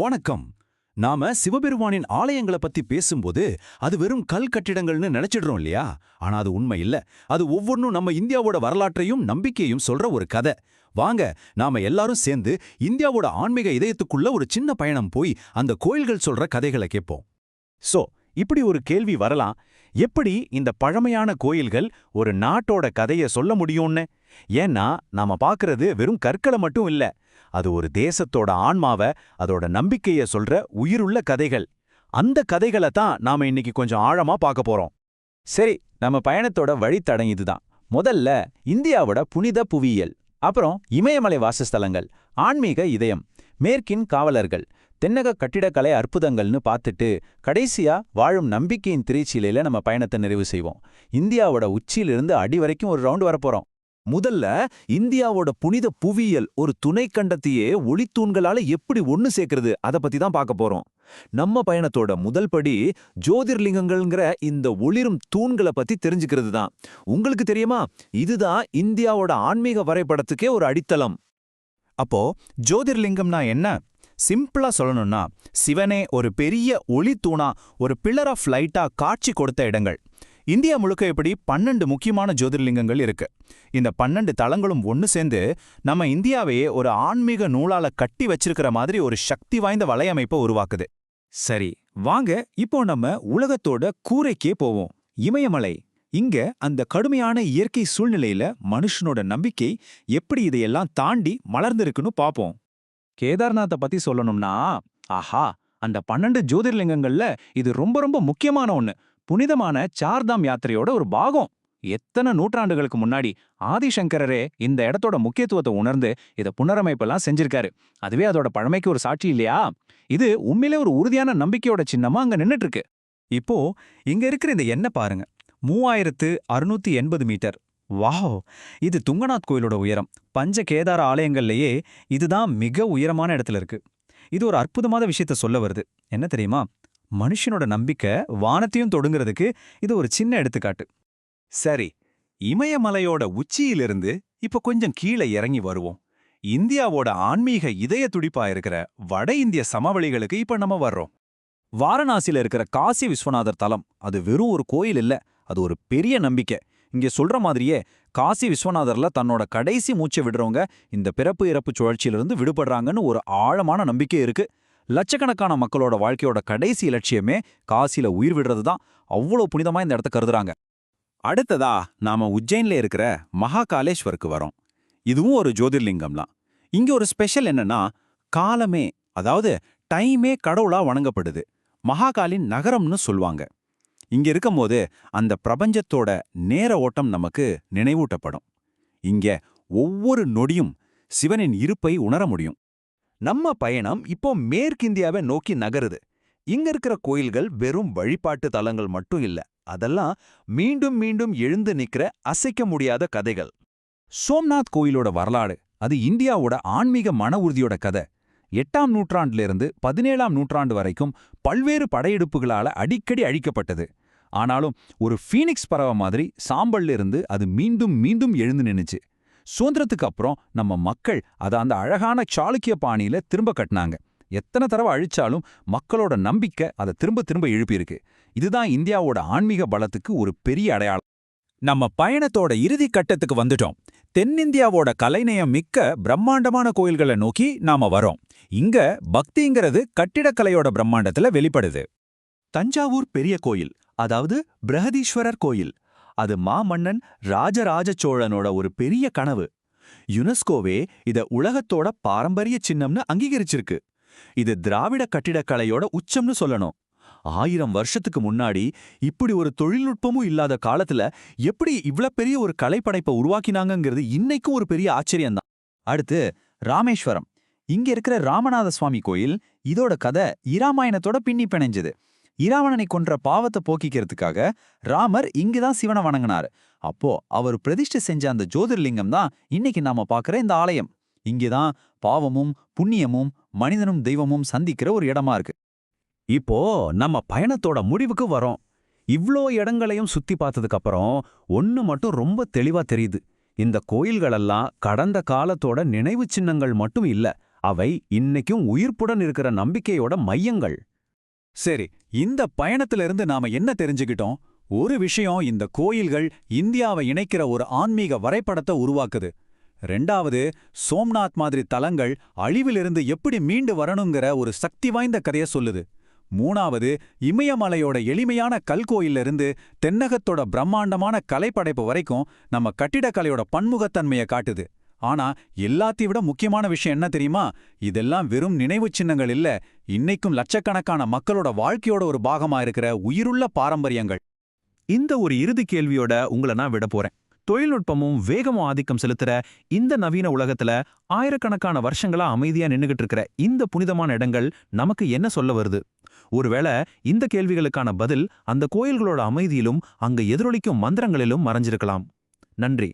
வணக்கம். நாம சிவபெருமானின் ஆலயங்களை பத்தி பேசும்போது அது வெறும் கல் கட்டிடங்கள்னு நினைச்சிடுறோம் இல்லையா? ஆனா அது உண்மை இல்ல. அது ஒவ்வொன்றும் நம்ம இந்தியாவோட வரலாற்றையும் நம்பிக்கையும் சொல்ற ஒரு கதை. வாங்க நாம எல்லாரும் சேர்ந்து இந்தியாவோட ஆன்மீக இதயத்துக்குள்ள ஒரு சின்ன பயணம் போய் அந்த கோயில்கள் சொல்ற கதைகளை கேட்போம். சோ இப்படி ஒரு கேள்வி வரலாம். எப்படி இந்த பழமையான கோயில்கள் ஒரு நாட்டோட கதைய சொல்ல முடியும்னு? ஏன்னா நாம பாக்குறது வெறும் கற்களை மட்டும் இல்ல. அது ஒரு தேசத்தோட ஆன்மாவ அதோட நம்பிக்கைய சொல்ற உயிருள்ள கதைகள். அந்த கதைகளை தான் நாம இன்னைக்கு கொஞ்சம் ஆழமா பார்க்க போறோம். சரி நம்ம பயணத்தோட வழித்தடம் இதுதான். முதல்ல இந்தியாவோட புனித புவியியல். அப்புறம் இமயமலை வாசஸ்தலங்கள் ஆன்மீக இதயம் மேற்கின் காவலர்கள் தென்னக கட்டிடக்கலை அற்புதங்கள்னு பார்த்துட்டு கடைசியா வாழும் நம்பிக்கையின் திரைச்சீலையில நம்ம பயணத்தை நிறைவு செய்வோம். இந்தியாவோட உச்சியிலிருந்து அடி வரைக்கும் ஒரு ரவுண்டு வரப்போறோம். முதல்ல இந்தியாவோட புனித புவியியல் ஒரு துணை கண்டத்தையே ஒளித்தூண்களால எப்படி ஒன்னு சேர்க்கறது? அத பத்தி தான் பார்க்க போறோம். நம்ம பயணத்தோட முதல் படி ஜோதிர்லிங்கங்கள்ங்கிற இந்த ஒளிரும் தூண்களை பத்தி தெரிஞ்சுக்கிறது தான். உங்களுக்கு தெரியுமா? இதுதான் இந்தியாவோட ஆன்மீக வரைபடத்துக்கே ஒரு அடித்தளம். அப்போ ஜோதிர்லிங்கம்னா என்ன? சிம்பிளா சொல்லணும்னா சிவனே ஒரு பெரிய ஒளி தூணா ஒரு பில்லர் ஆஃப் லைட்டா காட்சி கொடுத்த இடங்கள். இந்தியா முழுக்க இப்படி பன்னெண்டு முக்கியமான ஜோதிர்லிங்கங்கள் இருக்கு. இந்த பன்னெண்டு தளங்களும் ஒன்னு சேர்ந்து நம்ம இந்தியாவையே ஒரு ஆன்மீக நூலால கட்டி வச்சிருக்கிற மாதிரி ஒரு சக்தி வாய்ந்த வலையமைப்பை உருவாக்குது. சரி வாங்க இப்போ நம்ம உலகத்தோட கூரைக்கே போவோம். இமயமலை. இங்க அந்த கடுமையான இயற்கை சூழ்நிலையில மனுஷனோட நம்பிக்கை எப்படி இதையெல்லாம் தாண்டி மலர்ந்திருக்குன்னு பாப்போம். கேதார்நாத்தை பத்தி சொல்லணும்னா ஆஹா அந்த பன்னெண்டு ஜோதிர்லிங்கங்கள்ல இது ரொம்ப ரொம்ப முக்கியமான ஒன்று புனிதமான சார்தாம் யாத்திரையோட ஒரு பாகம். எத்தனை நூற்றாண்டுகளுக்கு முன்னாடி ஆதிசங்கரரே இந்த இடத்தோட முக்கியத்துவத்தை உணர்ந்து இதை புனரமைப்பெல்லாம் செஞ்சிருக்காரு. அதுவே அதோட பழமைக்கு ஒரு சாட்சி இல்லையா? இது உண்மையிலே ஒரு உறுதியான நம்பிக்கையோட சின்னமா அங்க நின்னுட்டு இருக்கு இப்போ இங்க இருக்கிற இந்த எண்ணெய் பாருங்க. மூவாயிரத்து அறுநூத்தி எண்பது மீட்டர். வாவ்! இது துங்கநாத் கோயிலோட உயரம். பஞ்ச கேதார ஆலயங்கள்லயே இதுதான் மிக உயரமான இடத்துல இருக்கு. இது ஒரு அற்புதமான விஷயத்த சொல்ல வருது. என்ன தெரியுமா? மனுஷனோட நம்பிக்கை வானத்தையும் தொடுங்கிறதுக்கு இது ஒரு சின்ன எடுத்துக்காட்டு. சரி இமயமலையோட உச்சியிலிருந்து இப்ப கொஞ்சம் கீழே இறங்கி வருவோம். இந்தியாவோட ஆன்மீக இதய துடிப்பா இருக்கிற வட இந்திய சமவெளிகளுக்கு இப்ப நம்ம வர்றோம். வாரணாசியில இருக்கிற காசி விஸ்வநாதர் தலம் அது வெறும் ஒரு கோயில் இல்ல அது ஒரு பெரிய நம்பிக்கை. இங்க சொல்ற மாதிரியே காசி விஸ்வநாதர்ல தன்னோட கடைசி மூச்சை விடுறவங்க இந்த பிறப்பு இறப்பு சுழற்சியிலிருந்து விடுபடுறாங்கன்னு ஒரு ஆழமான நம்பிக்கை இருக்கு. லட்சக்கணக்கான மக்களோட வாழ்க்கையோட கடைசி இலட்சியமே காசில உயிர் விடுறது தான் அவ்வளோ புனிதமா இந்த இடத்த கருதுறாங்க. அடுத்ததா நாம உஜ்ஜைன்ல இருக்கிற மகாகாலேஸ்வருக்கு வரோம். இதுவும் ஒரு ஜோதிர்லிங்கம்லாம். இங்க ஒரு ஸ்பெஷல் என்னன்னா காலமே அதாவது டைமே கடவுளா வணங்கப்படுது. மகாகாலின் நகரம்னு சொல்லுவாங்க. இங்க இருக்கும்போது அந்த பிரபஞ்சத்தோட நேர ஓட்டம் நமக்கு நினைவூட்டப்படும். இங்க ஒவ்வொரு நொடியும் சிவனின் இருப்பை உணர முடியும். நம்ம பயணம் இப்போ மேற்கிந்தியாவை நோக்கி நகருது. இங்க இருக்கிற கோயில்கள் வெறும் வழிபாட்டு தலங்கள் மட்டும் இல்ல அதெல்லாம் மீண்டும் மீண்டும் எழுந்து நிக்கிற அசைக்க முடியாத கதைகள். சோம்நாத் கோயிலோட வரலாறு அது இந்தியாவோட ஆன்மீக மன உறுதியோட கதை. எட்டாம் நூற்றாண்டுல இருந்து பதினேழாம் நூற்றாண்டு வரைக்கும் பல்வேறு படையெடுப்புகளால அடிக்கடி அழிக்கப்பட்டது. ஆனாலும் ஒரு ஃபீனிக்ஸ் பறவை மாதிரி சாம்பல்ல இருந்து அது மீண்டும் மீண்டும் எழுந்து நின்னுச்சு. சுதந்திரத்துக்கு அப்புறம் நம்ம மக்கள் அதை அந்த அழகான சாளுக்கிய பாணியில திரும்ப கட்டினாங்க. எத்தனை தடவை அழிச்சாலும் மக்களோட நம்பிக்கை அதை திரும்ப திரும்ப எழுப்பியிருக்கு. இதுதான் இந்தியாவோட ஆன்மீக பலத்துக்கு ஒரு பெரிய அடையாளம். நம்ம பயணத்தோட இறுதி கட்டத்துக்கு வந்துட்டோம். தென்னிந்தியாவோட கலைநயம் மிக்க பிரம்மாண்டமான கோயில்களை நோக்கி நாம வரோம். இங்க பக்திங்கிறது கட்டிடக்கலையோட பிரம்மாண்டத்துல வெளிப்படுது. தஞ்சாவூர் பெரிய கோயில் அதாவது பிரகதீஸ்வரர் கோயில் அது மாமன்னன் ராஜராஜ சோழனோட ஒரு பெரிய கனவு. யுனெஸ்கோவே இத உலகத்தோட பாரம்பரிய சின்னம்னு அங்கீகரிச்சிருக்கு. இது திராவிட கட்டிடக்கலையோட உச்சம்னு சொல்லணும். ஆயிரம் வருஷத்துக்கு முன்னாடி இப்படி ஒரு தொழில்நுட்பமும் இல்லாத காலத்துல எப்படி இவ்வளவு பெரிய ஒரு கலைப்படைப்பை உருவாக்கினாங்கிறது இன்னைக்கும் ஒரு பெரிய ஆச்சரியம்தான். அடுத்து ராமேஸ்வரம். இங்க இருக்கிற ராமநாத சுவாமி கோயில் இதோட கதை இராமாயணத்தோட பின்னி பிணைஞ்சது. இராவணனை கொன்ற பாவத்தை போக்கிக்கிறதுக்காக ராமர் இங்குதான் சிவனை வணங்கினார். அப்போ அவர் பிரதிஷ்டை செஞ்ச அந்த ஜோதிர்லிங்கம் தான் இன்னைக்கு நாம பார்க்குற இந்த ஆலயம். இங்கேதான் பாவமும் புண்ணியமும் மனிதனும் தெய்வமும் சந்திக்கிற ஒரு இடமா இருக்கு. இப்போ நம்ம பயணத்தோட முடிவுக்கு வரோம். இவ்ளோ இடங்களையும் சுத்தி பார்த்ததுக்கு அப்புறம் ஒன்னு மட்டும் ரொம்ப தெளிவா தெரியுது. இந்த கோயில்களெல்லாம் கடந்த காலத்தோட நினைவு சின்னங்கள் மட்டும் இல்ல அவை இன்னைக்கும் உயிர்ப்புடன் இருக்கிற நம்பிக்கையோட மையங்கள். சரி இந்த பயணத்திலிருந்து நாம என்ன தெரிஞ்சுக்கிட்டோம்? ஒரு விஷயம் இந்த கோயில்கள் இந்தியாவை இணைக்கிற ஒரு ஆன்மீக வரைபடத்தை உருவாக்குது. ரெண்டாவது சோம்நாத் மாதிரி தலங்கள் அழிவிலிருந்து எப்படி மீண்டு வரணுங்கிற ஒரு சக்தி வாய்ந்த கதைய சொல்லுது. மூணாவது இமயமலையோட எளிமையான கல்கோயிலிருந்து தென்னகத்தோட பிரம்மாண்டமான கலைப்படைப்பு வரைக்கும் நம்ம கட்டிடக்கலையோட பன்முகத்தன்மையை காட்டுது. ஆனா எல்லாத்தையும் விட முக்கியமான விஷயம் என்ன தெரியுமா? இதெல்லாம் வெறும் நினைவுச் சின்னங்கள் இல்ல. இன்னைக்கும் லட்சக்கணக்கான மக்களோட வாழ்க்கையோட ஒரு பாகமா இருக்கிற உயிருள்ள பாரம்பரியங்கள். இந்த ஒரு இறுதி கேள்வியோட உங்களை நான் விட போறேன். தொழில்நுட்பமும் வேகமும் ஆதிக்கம் செலுத்துற இந்த நவீன உலகத்துல ஆயிரக்கணக்கான வருஷங்களா அமைதியா நின்னுகிட்டு இருக்கிற இந்த புனிதமான இடங்கள் நமக்கு என்ன சொல்ல வருது? ஒருவேளை இந்த கேள்விகளுக்கான பதில் அந்த கோயில்களோட அமைதியிலும் அங்க எதிரொலிக்கும் மந்திரங்களிலும் மறைஞ்சிருக்கலாம். நன்றி.